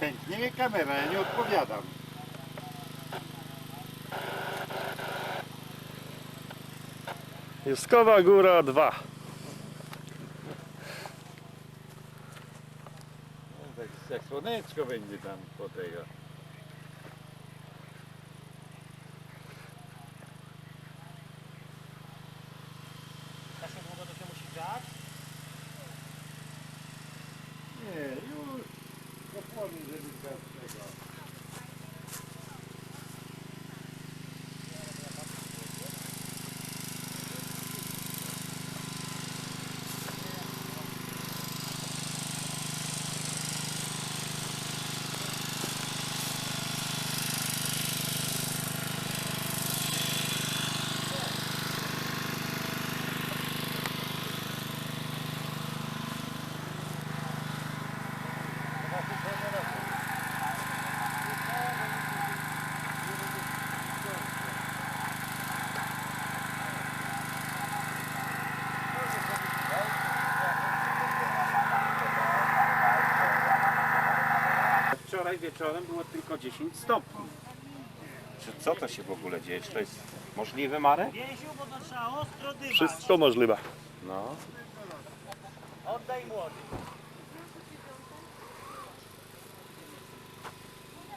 pęknie kamera, ja nie odpowiadam. Juskowa Góra 2. No, tak jak słoneczko będzie tam po tego. Wczoraj wieczorem było tylko 10 stopni. Czy co to się w ogóle dzieje? Czy to jest możliwe, Marek? Więziu, bo to trzeba ostro dymać. Wszystko możliwe. No. Oddaj młody.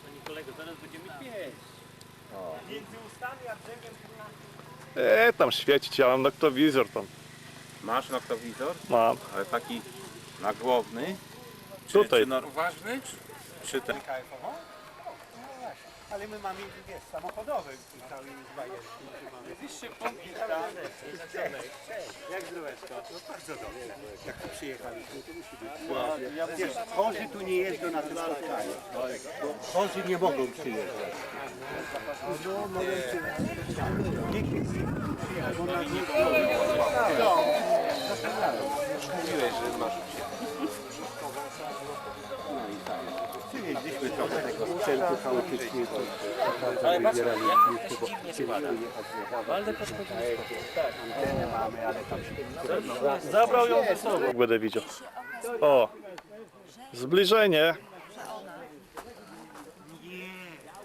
Panie kolego, zaraz będziemy pieść. Między ustami a brzegiem E, tam świecić, ja mam noktowizor tam. Masz noktowizor? Mam. Ale taki nagłowny? Czy, Tutaj. Czy no, uważny? Czy, czy ten? Ale my mamy, wiesz, samochodowy cały bajer. Wyższy punkt Jak zdroweczko? No bardzo dobrze. Jak tu przyjechaliśmy, to musi być. Wiesz, chorzy tu nie jeżdżą na tym spotkaniu. Bo chorzy nie mogą przyjeżdżać. No, mogą przyjechać. Nikt nie przyjechał, bo nas nie Mówiłeś, że masz Przywieźliśmy też bo dziwnie chcieliśmy składa. jechać na Ale Antenę mamy, ale tam się Zabrał ją ze sobą. Będę widział. O. Zbliżenie.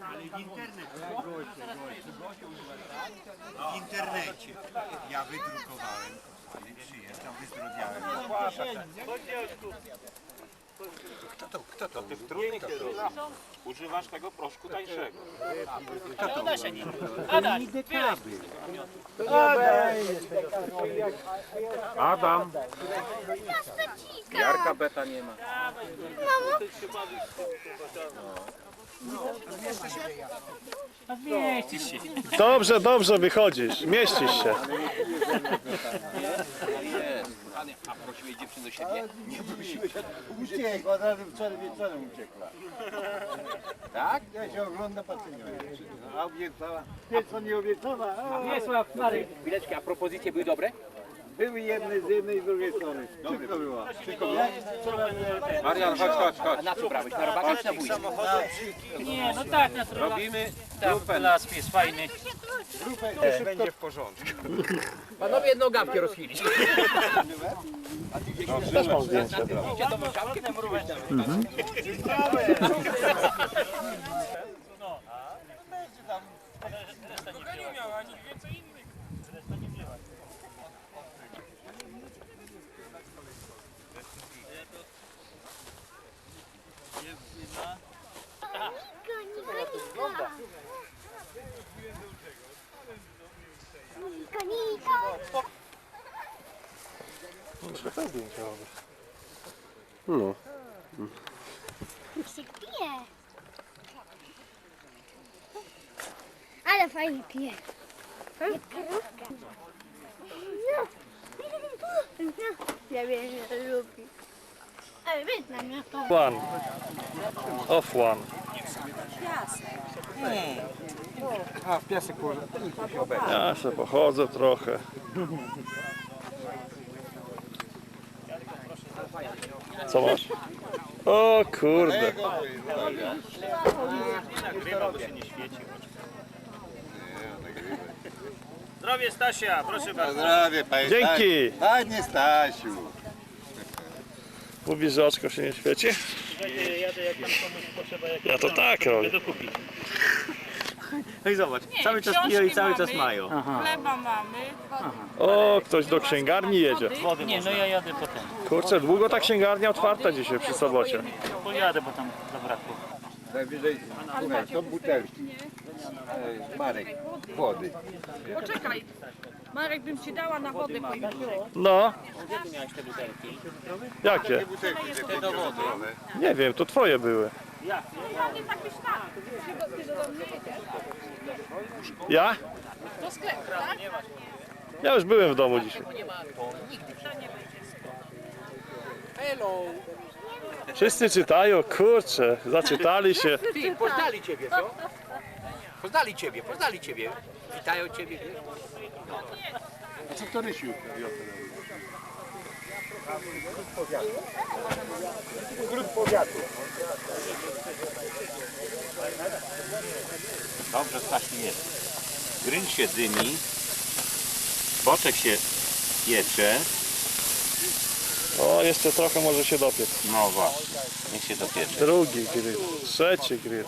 Ale w internecie. W internecie. Ja wydrukowałem. Ale przyjeżdżam, wyzdrowiałem. Kto to? Kto to? Ty w trudnych używasz tego proszku tańszego. Adam. Jarka beta nie ma. Dobrze, dobrze wychodzisz. Mieścisz się. A prosiłeś dziewczynę do siebie? Uciekła, od razu wczoraj wieczorem uciekła. Tak? Ja się ogląda, patrzę nie A obiecała. Co nie obiecała? A, chwileczkę, a propozycje były dobre? Były jedne z jednej i z drugiej strony. Wszystko było. Wszystko było. Marian, chodź, chodź, A chodź. na co brałeś? Na robaka czy na bójkę? Nie, no tak, na Robimy Tam las jest fajny. Będzie w porządku. Panowie jedną gawkę rozchwilić. Też mam zdjęcie. Idzie to też zdjęcie robić. No. się pije. Ale fajnie pije. Jak krówka. No. No. Ja wiem, że lubi. Ale weź na mnie to. One. Off one. A w piasek położę. Ja se pochodzę trochę. Co masz? O kurde. Zdrowie Stasia, proszę bardzo. Zdrowie, panie Dzięki. Panie Stasiu. Mówisz, że oczko się nie świeci? Ja to tak robię. No i zobacz, Nie, cały czas książki piją i cały mamy, czas mają. Chleba mamy. O, ktoś do księgarni jedzie. Wody. Nie, no ja jadę potem. Kurczę, długo ta księgarnia otwarta dzisiaj przy sobocie. Pojadę, bo tam zabrakło. Najwyżej, słuchaj, są butelki. E, Marek, wody. Poczekaj. Marek bym ci dała na wodę pojechać. No, Gdzie ty miałeś te butelki? jakie? Te do wody. Nie wiem, to twoje były. Ja? Do sklepu, tak? Ja już byłem w domu dzisiaj. Hello. Wszyscy czytają, kurczę, zaczytali się. Ty, poznali ciebie, co? Poznali ciebie, poznali ciebie. Witają ciebie. A co to Rysiu? Grup powiatu. Dobrze, Stasiu jest. Gryń się dymi, boczek się piecze. O, jeszcze trochę może się dopiec. No właśnie, niech się dopiecze. Drugi grill, trzeci grill.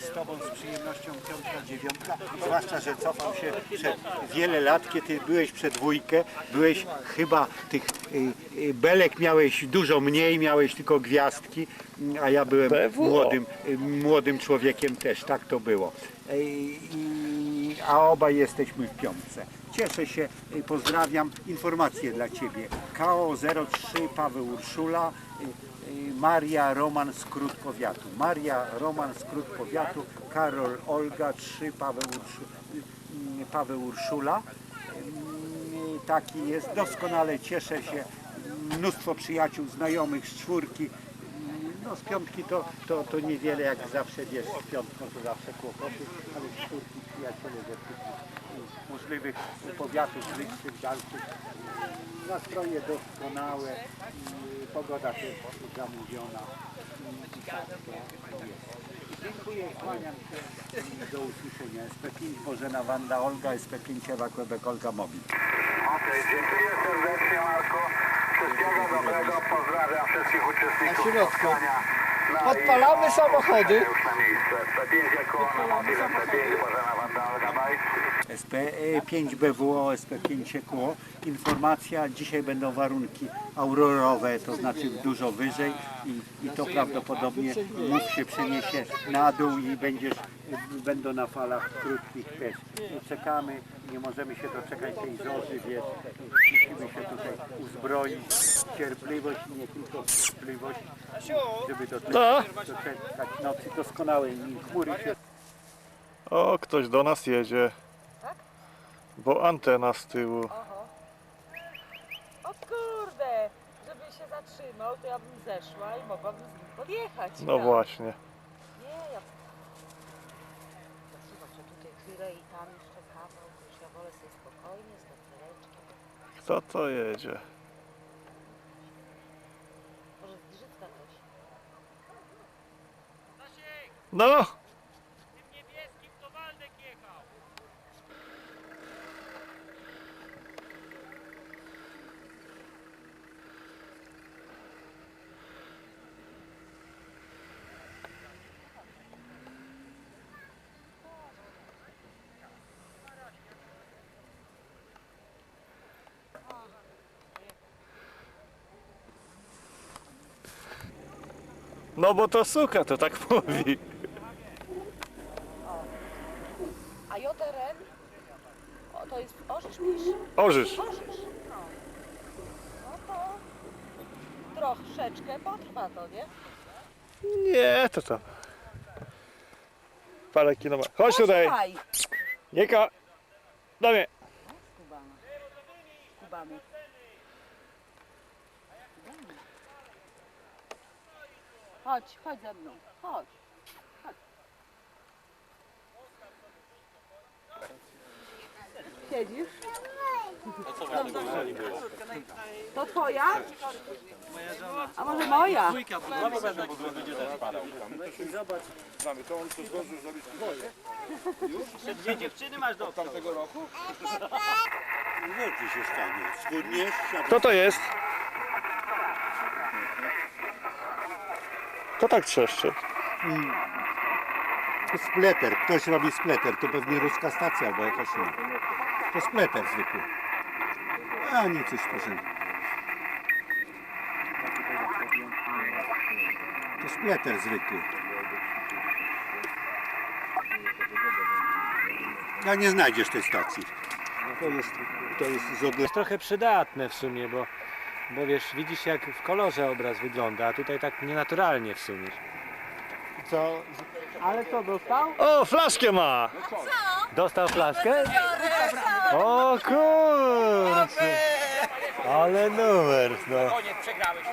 z Tobą z przyjemnością piątka, dziewiątka, zwłaszcza, że cofam się przed wiele lat, kiedy byłeś przed dwójkę, byłeś chyba tych y, y, belek miałeś dużo mniej, miałeś tylko gwiazdki, a ja byłem BWO. młodym, y, młodym człowiekiem też, tak to było. Y, i- a obaj jesteśmy w piątce. Cieszę się, pozdrawiam. Informacje dla Ciebie. KO03 Paweł Urszula, y, y, Maria Roman Skrót Powiatu. Maria Roman Skrót Powiatu, Karol Olga 3 Paweł, Urszu, y, Paweł Urszula. Taki jest, doskonale cieszę się. Mnóstwo przyjaciół, znajomych z czwórki. No z piątki to, to, to niewiele, jak zawsze wiesz, z piątką to zawsze kłopoty, ale z czwórki przyjaciele ze wszystkich możliwych powiatów, bliższych, dalszych. Nastroje doskonałe, y, pogoda też zamówiona. i tak to jest. Dziękuję, kłaniam się i do usłyszenia. SP5 Bożena Wanda Olga, SP5 Ewa Quebec Olga Mobil. Okej, dziękuję serdecznie Marku. Wszystkiego dobrego, pozdrawiam wszystkich uczestników Na środku. spotkania. No Podpalamy i, o, samochody. Już na miejsce. SP5 jako na mobil, SP5 Bożena Wanda Olga Bajk. SP5 BWO, SP5 EQO. Informacja, dzisiaj będą warunki aurorowe, to znaczy dużo wyżej i, i to prawdopodobnie mów się przeniesie na dół i będziesz, będą na falach krótkich też. Czekamy, nie możemy się doczekać tej zorzy, wiesz, musimy się tutaj uzbroić, cierpliwość i nie tylko cierpliwość, żeby doczekać, No. doczekać nocy doskonałej, nim chmury się O, ktoś do nas jedzie. Bo antena z tyłu. O kurde, żeby się zatrzymał, to ja bym zeszła i mogłabym z nim podjechać. No ja. właśnie. Nie, ja... Zatrzymam się tutaj chwilę i tam jeszcze kawał, już ja wolę sobie spokojnie, z kafeleczkiem. Kto to jedzie? Może z Giżycka też. No! No bo to suka, to tak mówi. A JRN? O, to jest Orzysz pisz. Orzysz. Orzysz. No to troszeczkę potrwa to, nie? Nie, to tam. Parę kilometrów. Chodź tutaj. Słuchaj, Nie ka... Do mnie. Kubana. Kubany. Chodź, chodź ze mną, chodź. chodź. Siedzisz? To twoja? A może moja? Dwie dziewczyny masz do tamtego roku? Rzeczy się stanie. Schudniesz, Kto to jest? To tak trzeszczy. Spleter, ktoś robi spleter, to pewnie ruska stacja albo jakaś inna. To spleter zwykły. A nie coś proszę. To spleter zwykły. A nie znajdziesz tej stacji. To jest, to jest z odle... jest trochę przydatne w sumie, bo, bo wiesz, widzisz jak w kolorze obraz wygląda, a tutaj tak nienaturalnie w sumie. Co? Ale co, dostał? O, flaszkę ma! Dostał flaszkę? O kurczę! Ale numer, no. Koniec, przegrałeś.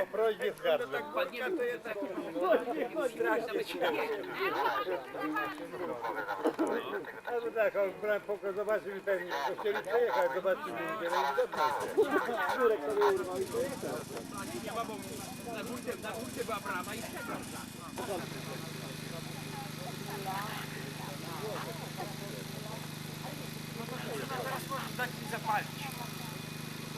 Po prośbie zgadzam. No to tak, on brałem pokój, zobaczył i pewnie, bo chcieli przejechać, zobaczyli, gdzie Szurek sobie urwał i pojechał.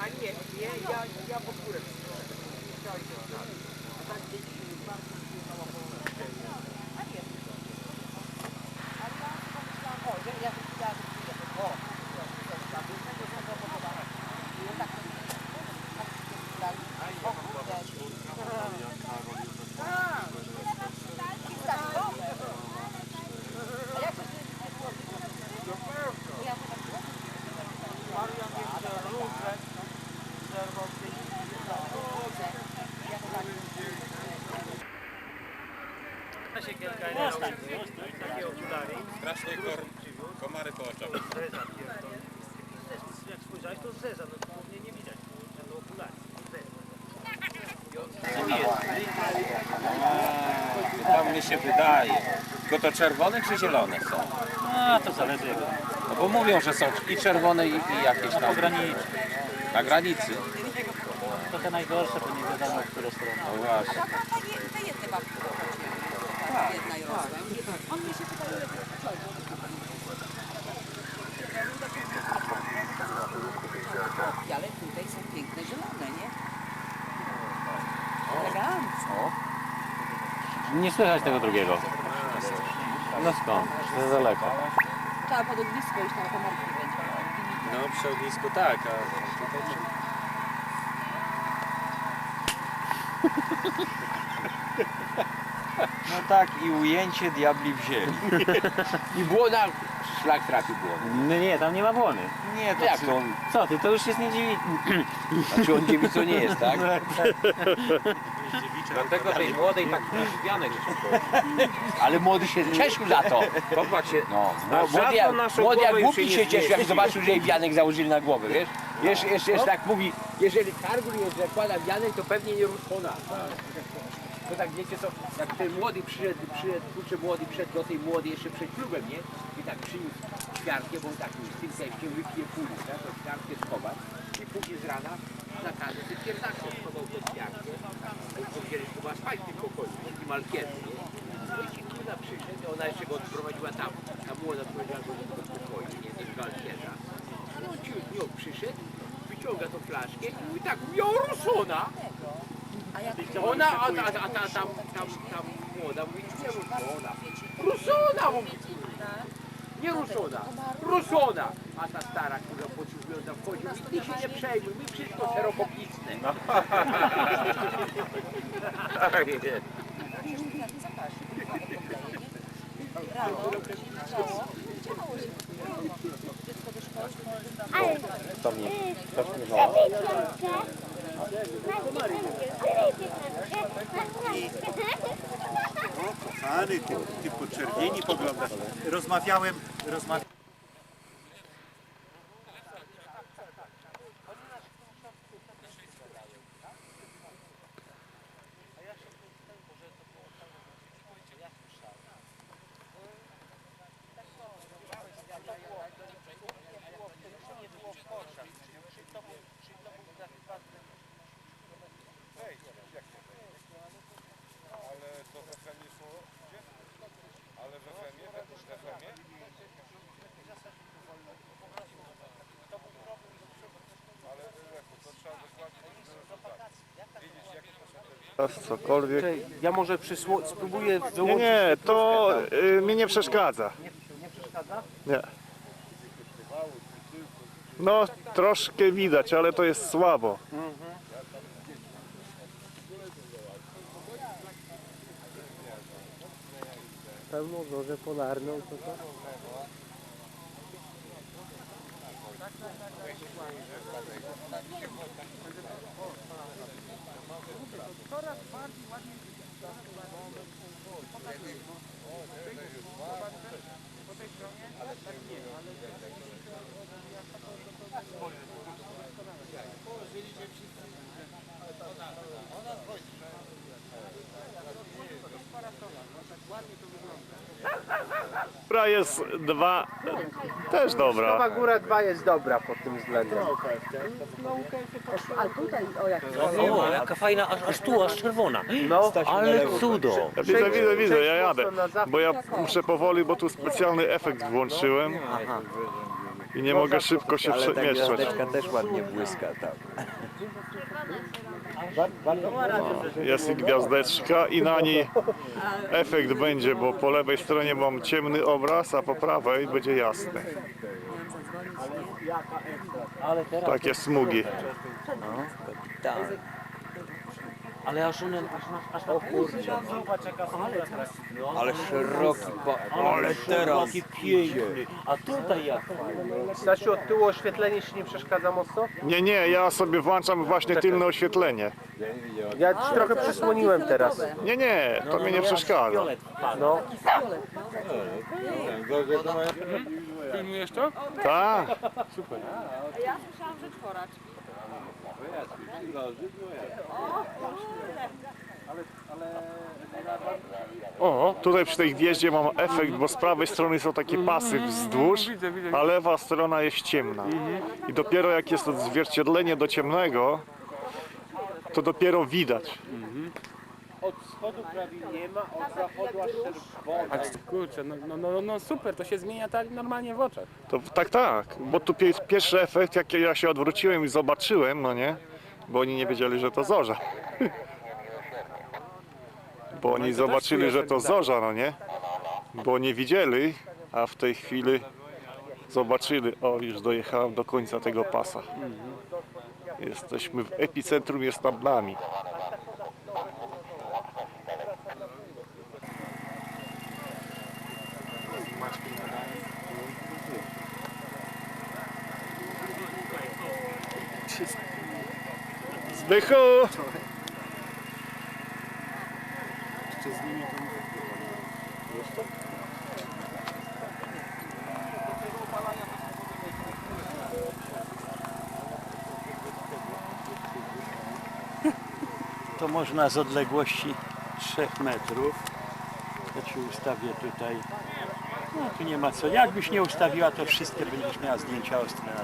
A nie, nie, ja, ja po górę. Strasznie kor, komary po oczach. Jak spojrzałeś to zeza, no to pewnie nie widać, bo to okulary. Tam mi się wydaje. Tylko to czerwone czy zielone są? A, to zależy jak. No bo mówią, że są i czerwone i, i jakieś tam. Ograniczy. Na granicy. To te najgorsze, bo nie wiadomo, w którą stronę. No właśnie. Ale tutaj są piękne zielone, nie? Elegancko. Nie słychać tego drugiego. No skąd? Za daleko. Trzeba pod ognisko iść na będzie. No przy ognisku tak, a tutaj No tak, i ujęcie diabli wzięli. I błona, szlak trafił błony. Nie, nie, tam nie ma błony. Nie, to jak to on, Co ty, to już jest nie dziwi. znaczy on dziewicą nie jest, tak? Dlatego tej młodej tak wianek Ale młody się cieszył za to. Popatrz się, no, no młody, jak, młody jak głupi się cieszył, jak zobaczył, że jej wianek założyli na głowę, wiesz? Jeszcze, jeszcze, jeszcze tak mówi, jeżeli kargur jest zakłada wianek, to pewnie nie ruszona. To tak wiecie co, jak ten młody przyszedł, przyszedł, kurczę młody przyszedł do tej młodej jeszcze przed klubem, nie? I tak przyniósł ćwiartkę, bo on tak już z tym teściem wypije pół litra, to ćwiartkę schować i później z rana na każdy ty pierdakiem schował tę ćwiartkę. Bo w tym pokoju, taki malkiety, nie? No i ci kurna przyszedł, ona jeszcze go odprowadziła tam, ta młoda prowadziła go do pokoju, nie? Tego malkieta. No ciut, no przyszedł, wyciąga tą flaszkę i mówi tak, mówi, o Rusona! Ona, a, a, a, ta, tam, tam, tam młoda mówi, nie Rusona. Rusona mówi, nie Rusona, Rusona. A ta stara, która pociągnięta wchodzi, mówi, ty się nie przejmuj, my wszystko szerokoplicne. Ale... To mnie. To mnie woła. Kochany, ty, ty poczerwieni poglądasz. Rozmawiałem, rozmawiałem. Teraz cokolwiek. Ja może przysło- spróbuję Nie, wyłączyć... nie, to y, mi nie przeszkadza. Nie przeszkadza? Nie. No, troszkę widać, ale to jest słabo. Pełną dozę polarną to to... Coraz bardziej ładnie pokazuje. Po tej stronie tak nie, ale jak to Która jest dwa, też dobra. Nowa Góra 2 jest dobra pod tym względem. A tutaj, o jak O, jaka fajna, aż, aż tu, aż czerwona. No, Ale cudo. Ja widzę, widzę, widzę, ja jadę. Bo ja muszę powoli, bo tu specjalny efekt włączyłem i nie mogę szybko się przemieszczać. też ładnie błyska tam. Jest gwiazdeczka i na niej efekt będzie, bo po lewej stronie mam ciemny obraz, a po prawej będzie jasny. Takie smugi. Ale aż one, aż, aż, aż o kurczę. Ale szeroki, Ale teraz piękny. A tutaj jak? Stasiu, od tyłu oświetlenie ci nie przeszkadza mocno? Nie, nie, ja sobie włączam właśnie tylne oświetlenie. Ja ci trochę przysłoniłem teraz. Nie, nie, to mnie nie przeszkadza. Fiolet wpadł. No. Filmujesz to? Tak, Ja słyszałam, że czwora o, tutaj przy tej gwieździe mam efekt, bo z prawej strony są takie pasy wzdłuż, a lewa strona jest ciemna. I dopiero jak jest odzwierciedlenie do ciemnego, to dopiero widać. Od wschodu prawie nie ma, od zachodu aż czerwona. Kurczę, no, no, no, no super, to się zmienia tak normalnie w oczach. To tak, tak, bo tu pie- pierwszy efekt, jak ja się odwróciłem i zobaczyłem, no nie, bo oni nie wiedzieli, że to zorza. Bo oni zobaczyli, że to zorza, no nie, bo nie widzieli, a w tej chwili zobaczyli, o już dojechałem do końca tego pasa. Jesteśmy w epicentrum, jest nad nami. Zbychu! to można z odległości 3 metrów. To ci ustawię tutaj. No tu nie ma co. Jakbyś nie ustawiła, to wszystkie będziesz miała zdjęcia ostre na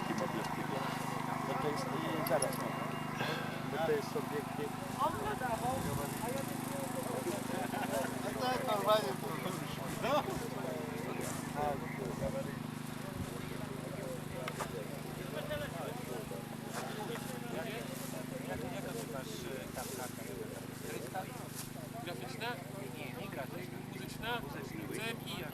там така. 300? Графічна? Ні, не графічна. Музична? Це мія.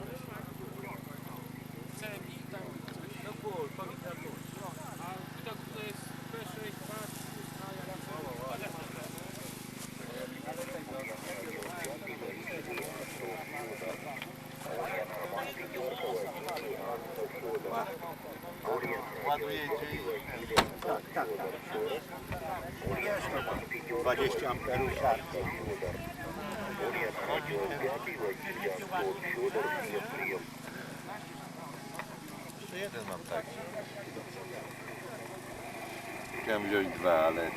ruszaczką Fiódor. Unia wchodził, gapiłeś w związku, Fiódor przyjął przyjął. Jeszcze jeden mam taki. Chciałem wziąć dwa, ale...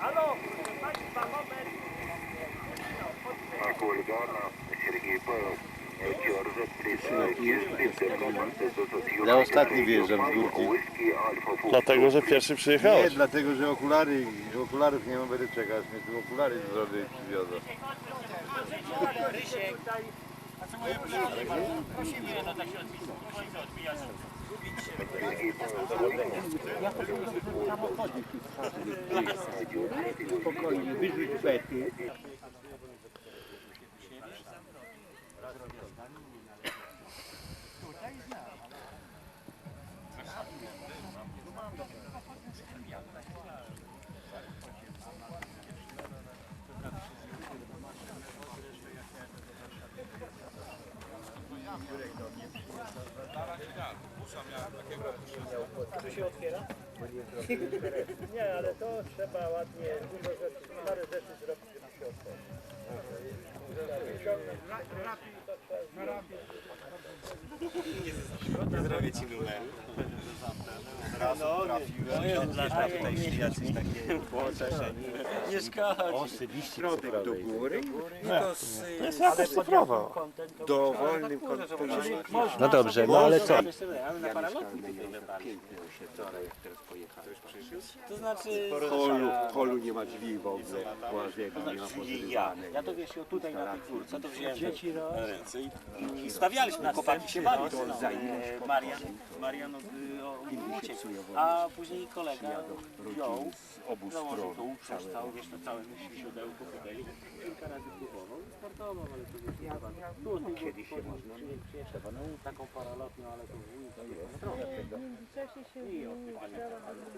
Halo, proszę Państwa, moment. Agulgana, Sergiej Boros. Ja ostatni wyjeżdżam z górki. Dlatego, że pierwszy Nie, przyjechałeś. dlatego, że okulary, okularów nie mam, będę czekać, mnie tu okulary z rody przywiozą. Spokojnie, wyrzuć bety. Nie, ale to trzeba ładnie, dużo rzeczy, parę rzeczy zrobić, żeby się otworzyć. Zrobię ci numer. Nie skacz. Środek do góry. To jest jakaś cyfrowa. Dowolnym kątem. No dobrze, no ale co? To znaczy... W holu, w holu nie ma drzwi w ogóle. Nie ma pozrywane. Ja to wiesz, tutaj na tej górce to wziąłem dzieci na ręce i, stawialiśmy, chłopaki się bali. To e, Marian, Marian uciekł, a później kolega wziął, obu założył stron. tu, przestał, wiesz, na całym siodełku chodzi. Kilka razy próbował, no startował, ale to wiesz, ja, było tych Kiedyś się można, trzeba, no taką paralotnią, ale to to jest. trochę tego.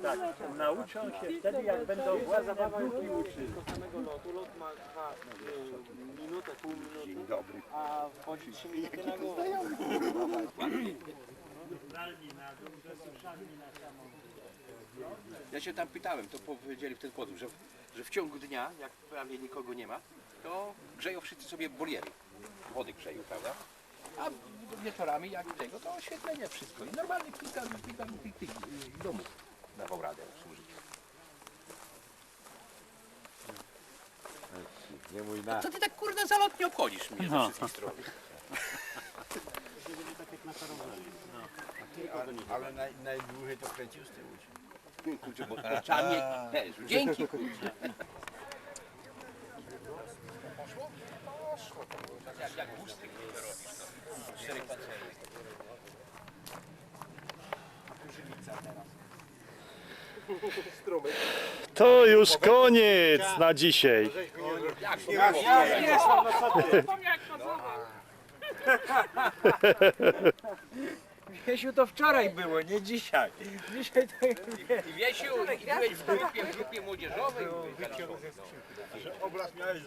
Tak, nauczą się wtedy, jak będą własne wnuki uczyć. samego lotu, lot ma trwa y, minutę, pół minuty, a wchodzi trzy minuty na głowę. Ja się tam pytałem, to powiedzieli w ten sposób, że, że w ciągu dnia, jak prawie nikogo nie ma, to grzeją wszyscy sobie boliery. Wody grzeją, prawda? A wieczorami jak tego, to oświetlenie wszystko. I normalnie kilka, kilka tych, tych domów dawał radę służyć. Nie mój na. Co ty tak kurde zalotnie obchodzisz mnie ze wszystkich stron? Ale naj, najdłużej to kręcił z tyłu. Kurczę, bo trzeba mieć też. Dzięki kurczę. Jak, jak robisz, to cztery pancery. To już koniec na dzisiaj. Jak, Jak chodzone. Wiesiu, to wczoraj było, nie dzisiaj. Dzisiaj to już I Wiesiu, byłeś w grupie, w grupie młodzieżowej. Obraz miałeś.